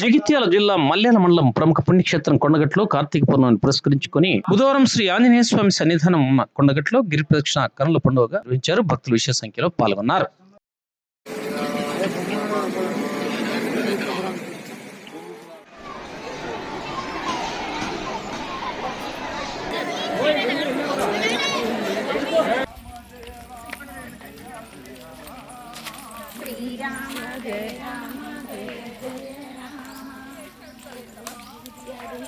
జగిత్యాల జిల్లా మల్యాల మండలం ప్రముఖ పుణ్యక్షేత్రం కొండగట్లో కార్తీక పౌర్ణమిని పురస్కరించుకొని బుధవారం శ్రీ ఆంజనేయ స్వామి సన్నిధానం ఉన్న కొండగట్లో గిరి ప్రదక్షిణ కనుల పండుగగా నిర్వహించారు. భక్తులు విశేష సంఖ్యలో పాల్గొన్నారు.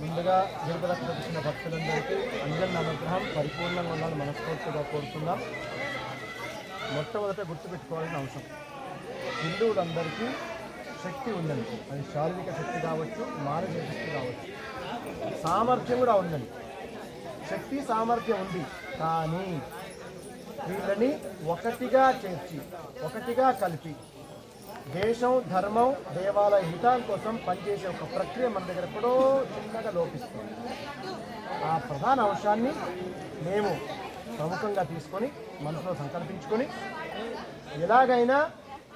ముందుగా తిరుపతికి వచ్చిన భక్తులందరికీ అంజన్ అనుగ్రహం పరిపూర్ణంగా ఉండాలని మనస్ఫూర్తిగా కోరుతున్నాం. మొట్టమొదట గుర్తుపెట్టుకోవాల్సిన అవసరం. హిందువులందరికీ శక్తి ఉందండి. అది శారీరక శక్తి కావచ్చు మానసిక శక్తి కావచ్చు. సామర్థ్యం కూడా ఉందండి. శక్తి సామర్థ్యం ఉంది. కానీ వీళ్ళని ఒకటిగా చేర్చి ఒకటిగా కలిపి దేశం ధర్మం దేవాలయ హితాల కోసం పనిచేసే ఒక ప్రక్రియ మన దగ్గర ఎప్పుడో చిన్నగా లోపిస్తుంది. ఆ ప్రధాన అంశాన్ని మేము ప్రముఖంగా తీసుకొని మనసులో సంకల్పించుకొని ఎలాగైనా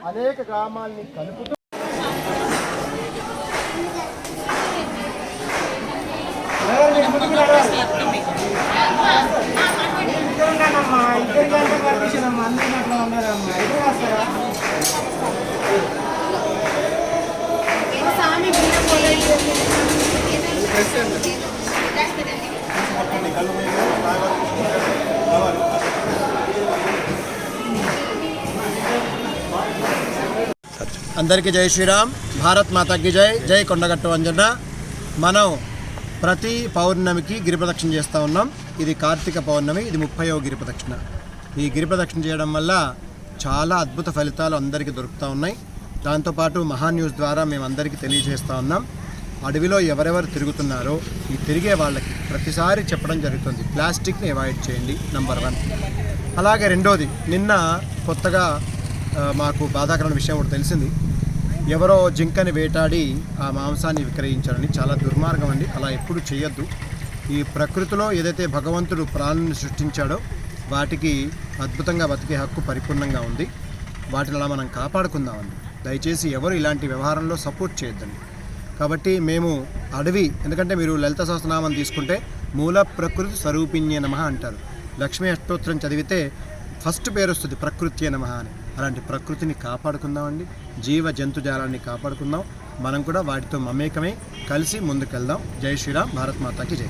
అనేక గ్రామాల్ని కలుపుతూ స్వామి బియ్యం పోలేదు అందరికీ జై శ్రీరామ్. భారత్ మాతాకి జై. జై కొండగట్టు అంజన్న. మనం ప్రతి పౌర్ణమికి గిరి ప్రదక్షిణ చేస్తూ ఉన్నాం. ఇది కార్తీక పౌర్ణమి ఇది ముప్పయో గిరి ప్రదక్షిణ ఈ గిరి ప్రదక్షిణ చేయడం వల్ల చాలా అద్భుత ఫలితాలు అందరికీ దొరుకుతూ ఉన్నాయి. దాంతోపాటు మహా న్యూస్ ద్వారా మేము అందరికీ తెలియజేస్తూ ఉన్నాం. అడవిలో ఎవరెవరు తిరుగుతున్నారో ఈ తిరిగే వాళ్ళకి ప్రతిసారి చెప్పడం జరుగుతుంది. ప్లాస్టిక్ని అవాయిడ్ చేయండి నంబర్ వన్. అలాగే రెండోది నిన్న కొత్తగా మాకు బాధాకరమైన విషయం కూడా తెలిసింది. ఎవరో జింకని వేటాడి ఆ మాంసాన్ని విక్రయించాలని చాలా దుర్మార్గం అండి. అలా ఎప్పుడు చేయొద్దు. ఈ ప్రకృతిలో ఏదైతే భగవంతుడు ప్రాణులను సృష్టించాడో వాటికి అద్భుతంగా బతికే హక్కు పరిపూర్ణంగా ఉంది. వాటిని అలా మనం కాపాడుకుందామండి. దయచేసి ఎవరు ఇలాంటి వ్యవహారంలో సపోర్ట్ చేయొద్దండి. కాబట్టి మేము అడవి ఎందుకంటే మీరు లలిత సహస్రనామం తీసుకుంటే మూల ప్రకృతి స్వరూపిణ్య నమ అంటారు. లక్ష్మీ అష్టోత్తరం చదివితే ఫస్ట్ పేరు వస్తుంది ప్రకృత్య నమ అని. అలాంటి ప్రకృతిని కాపాడుకుందామండి. జీవ జంతుజాలాన్ని కాపాడుకుందాం. మనం కూడా వాటితో మమేకమై కలిసి ముందుకెళ్దాం. జై శ్రీరామ్. భారత్ మాతాకి జై.